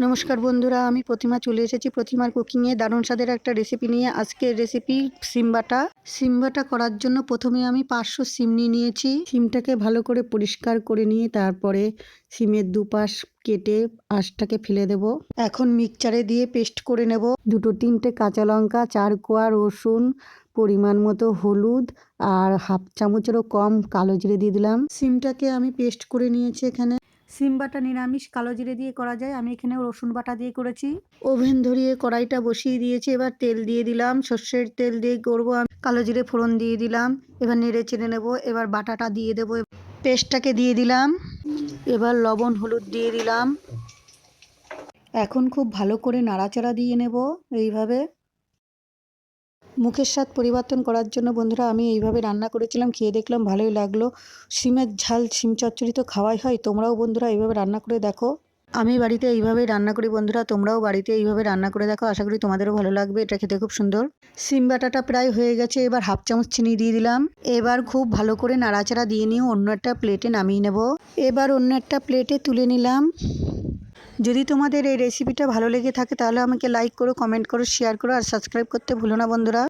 নমস্কার বন্ধুরা, আমি প্রতিমা চলে এসেছি। প্রতিমার কুকিংয়ে দারুণ স্বাদের একটা রেসিপি নিয়ে। আজকের রেসিপি সিম বাটা। সিম বাটা করার জন্য প্রথমে আমি পাঁচশো সিম নিয়ে নিয়েছি। সিমটাকে ভালো করে পরিষ্কার করে নিয়ে তারপরে সিমের দুপাশ কেটে আঁশটাকে ফেলে দেব। এখন মিক্সচারে দিয়ে পেস্ট করে নেব। দুটো তিনটে কাঁচা লঙ্কা, চার কোয়া রসুন, পরিমাণ মতো হলুদ আর হাফ চামচেরও কম কালো জিরে দিয়ে দিলাম। সিমটাকে আমি পেস্ট করে নিয়েছি এখানে। সিম বাটা নিরামিষ, কালো জিরে দিয়ে করা যায়। আমি এখানে রসুন বাটা দিয়ে করেছি। ওভেন ধরিয়ে কড়াইটা বসিয়ে দিয়েছি। এবার তেল দিয়ে দিলাম। সর্ষের তেল দিয়ে করব আমি কালো জিরে ফোড়ন দিয়ে দিলাম। এবার নেড়ে চেড়ে নেব। এবার বাটাটা দিয়ে দেবো। পেস্টটাকে দিয়ে দিলাম। এবার লবণ, হলুদ দিয়ে দিলাম। এখন খুব ভালো করে নাড়াচাড়া দিয়ে নেব। এইভাবে মুখের স্বাদ পরিবর্তন করার জন্য বন্ধুরা আমি এইভাবে রান্না করেছিলাম, খেয়ে দেখলাম ভালোই লাগল। সিমের ঝাল সিম চচ্চড়ি তো খাওয়াই হয়, তোমরাও বন্ধুরা এইভাবে রান্না করে দেখো। আমি বাড়িতে এইভাবেই রান্না করি বন্ধুরা, তোমরাও বাড়িতে এইভাবে রান্না করে দেখো, আশা করি তোমাদেরও ভালো লাগবে, এটা খেতে খুব সুন্দর। সিম বাটাটা প্রায় হয়ে গেছে, এবার হাফ চামচ চিনি দিয়ে দিলাম। এবার খুব ভালো করে নাড়াচাড়া দিয়ে নিয়ে অন্য একটা প্লেটে নামিয়ে নেব। এবার অন্য একটা প্লেটে তুলে নিলাম। যদি তোমাদের এই রেসিপিটা ভালো লেগে থাকে তাহলে আমাকে লাইক করো কমেন্ট করো শেয়ার করো, আর সাবস্ক্রাইব করতে ভুলো না বন্ধুরা।